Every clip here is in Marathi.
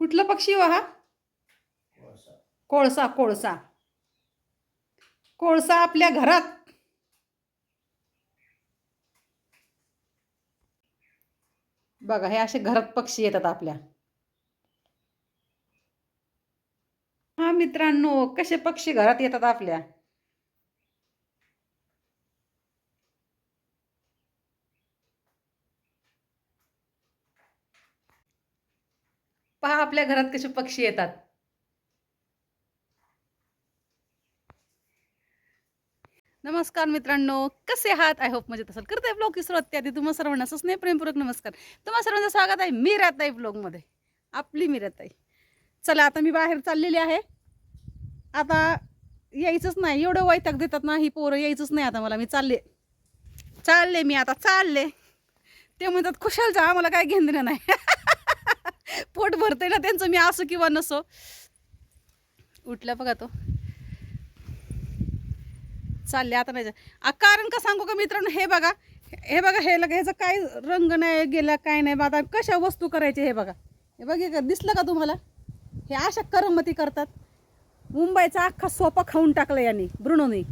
कुठला पक्षी हो हा? कोळसा. कोळसा कोळसा. आपल्या घरात. बघा हे असे घरात पक्षी येतात आपल्या. हा मित्रांनो कसे पक्षी घरात येतात आपल्या? पहा आपल्या घरात कसे पक्षी येतात. नमस्कार मित्रांनो कसे आहात? आय होप मजेत तसं करताय ब्लॉग सुरुवात त्याआधी तुम्हा सर्वांना स्नेह प्रेमपूर्वक नमस्कार. तुम्हा सर्वांचं स्वागत आहे मी राहताई ब्लॉगमध्ये आपली मी राहताई चला आता मी बाहेर चाललेली आहे. आता यायचंच नाही. एवढं वैताग देतात ना ही पोरं यायचंच नाही आता मला. मी चालले. चालले मी आता चालले. ते म्हणतात खुशाल जा आम्हाला काय घेणं नाही. पोट भरते ना त्यांचं मी असो किंवा नसो. उठला बघा तो. चालले आता नाही कारण का सांगू का मित्रांनो हे बघा हे बघा हे लग ह्याचा काय रंग नाही गेला काय नाही बा आता कशा वस्तू करायचे हे बघा. हे बघ का दिसलं का तुम्हाला? हे अशा करमती करतात. मुंबईचा अख्खा सोपा खाऊन टाकला यांनी ब्रुणोनी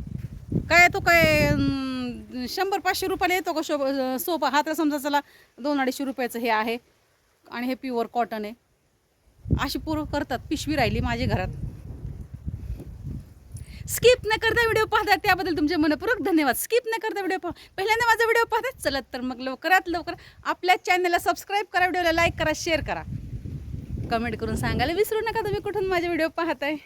काय तो काय शंभर पाचशे रुपयाला येतो का शो सोपा हा तर समजा चला दोन अडीचशे रुपयाचं हे आहे. आणि हे प्युअर कॉटन आहे. अशी पूर्व करतात पिशवी राहिली माझ्या घरात. स्किप न करता व्हिडिओ पाहतात त्याबद्दल तुमचे मनपूर्वक धन्यवाद. स्किप न करता व्हिडिओ पाहा. पहिल्यांदा माझा व्हिडिओ पाहतात चलत तर मग लवकरात लवकर आपल्या चॅनलला सबस्क्राईब करा व्हिडिओला लाईक करा शेअर करा. कमेंट करून सांगायला विसरू नका तुम्ही कुठून माझे व्हिडिओ पाहताय.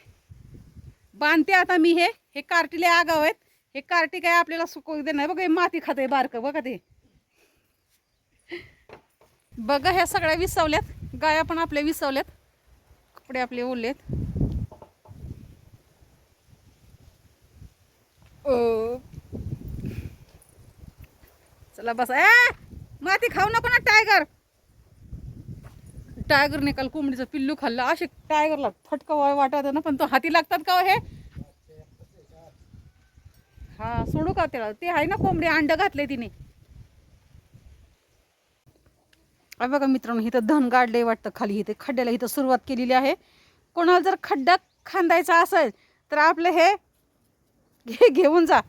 बांधते आता मी हे. हे कार्टीले आगाव आहेत. हे कार्टी काय आपल्याला सुकवू दे नाही. बघा हे माती आहे बारकं बघा ते. बघा ह्या सगळ्या विसावल्यात. गाया पण आपल्या विसवल्यात. कपडे आपले ओलेत. ओ. चला बस. ए माती खाऊ नको ना टायगर टायगरने काल कोंबडीचं पिल्लू खाल्लं. असे टायगरला फटका वा- वाटत ना पण तो हाती लागतात का हो हे हा? सोडू का त्याला? ते आहे ना कोंबडी अंड घातले तिने. बघा मित्रांनो इथं धन गाडले वाटतं खाली. इथे खड्ड्याला इथं सुरुवात केलेली आहे. कोणाला जर खड्डा खांदायचा असेल तर आपलं हे घे घेऊन जा.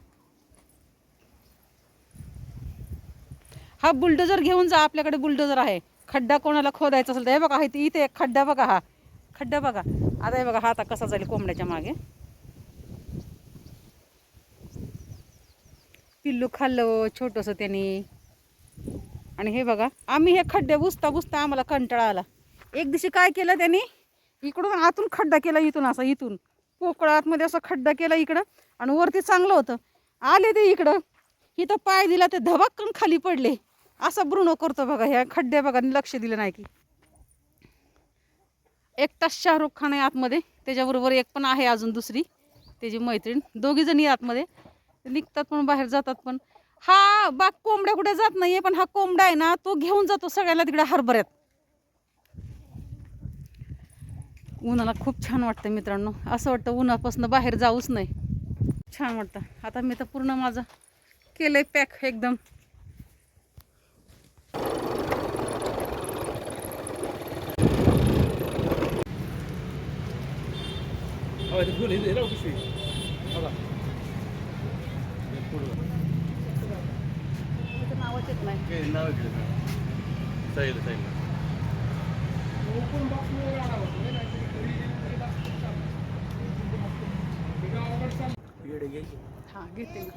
हा बुलडोजर घेऊन जा आपल्याकडे बुलडोजर आहे. खड्डा कोणाला खोदायचा असेल तर हे बघा इथे इथे एक खड्डा बघा हा. खड्डा बघा. आता हे बघा हा आता कसा जाईल कोंबड्याच्या मागे. पिल्लू खाल्लं छोटंसं त्याने. आणि हे बघा आम्ही हे खड्डे बुजता बुजता आम्हाला कंटाळा आला. एक दिवशी काय केलं त्यांनी? इकडून आतून खड्डा केला इथून असा इथून. पोकळ आतमध्ये असं खड्डा केला इकडं आणि वरती चांगलं होतं. आले ते इकडं. इथं पाय दिला ते धबाक्कन खाली पडले. असा ब्रुणो करतो बघा ह्या खड्डे बघा लक्ष दिलं नाही की. एकटाच शाहरुख खान आहे आतमध्ये. त्याच्याबरोबर एक पण आहे अजून दुसरी. त्याची मैत्रीण. दोघी जणी आतमध्ये. निघतात पण बाहेर जातात पण. हा बाग कोंबड्या कुठे जात नाहीये पण हा कोंबडा आहे ना तो घेऊन जातो सगळ्याला तिकडे हरभऱ्यात. उन्हाला खूप छान वाटतं मित्रांनो. असं वाटतं उन्हापासून बाहेर जाऊच नाही. छान वाटतं. आता मी तर पूर्ण माझं केलंय पॅक एकदम. Ja, नाही. हां घेते ना.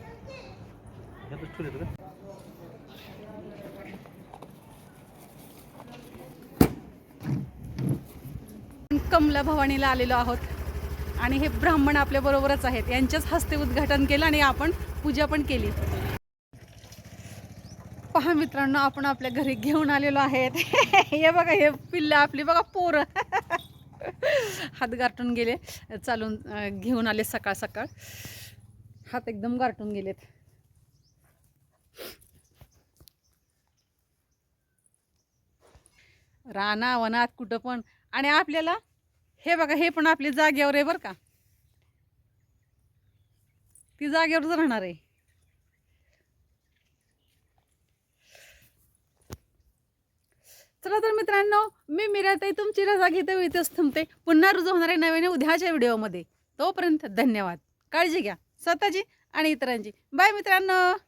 det. कमला भवानीला आलेलो आहोत. आणि हे ब्राह्मण आपल्या बरोबरच आहेत. यांच्याच हस्ते उद्घाटन केलं आणि आपण पूजा पण केली. पहा मित्रांनो आपण आपल्या घरी घेऊन आलेलो आहेत. हे बघा हे पिल्ल आपली बघा पोरं. हात गारटून गेले. चालून घेऊन आले सकाळ सकाळ. हात एकदम गारटून गेलेत. राना वनात कुठं पण. आणि आपल्याला हे बघा हे पण आपली जागेवर आहे बरं का. ती जागेवरच राहणार आहे. चला तर मित्रांनो मी मिराताई तुमची रजा घेते इथेच थांबते. पुन्हा रुजू होणाऱ्या नवीन उद्याच्या व्हिडिओमध्ये. तोपर्यंत धन्यवाद. काळजी घ्या. स्वतःची आणि इतरांची. बाय मित्रांनो!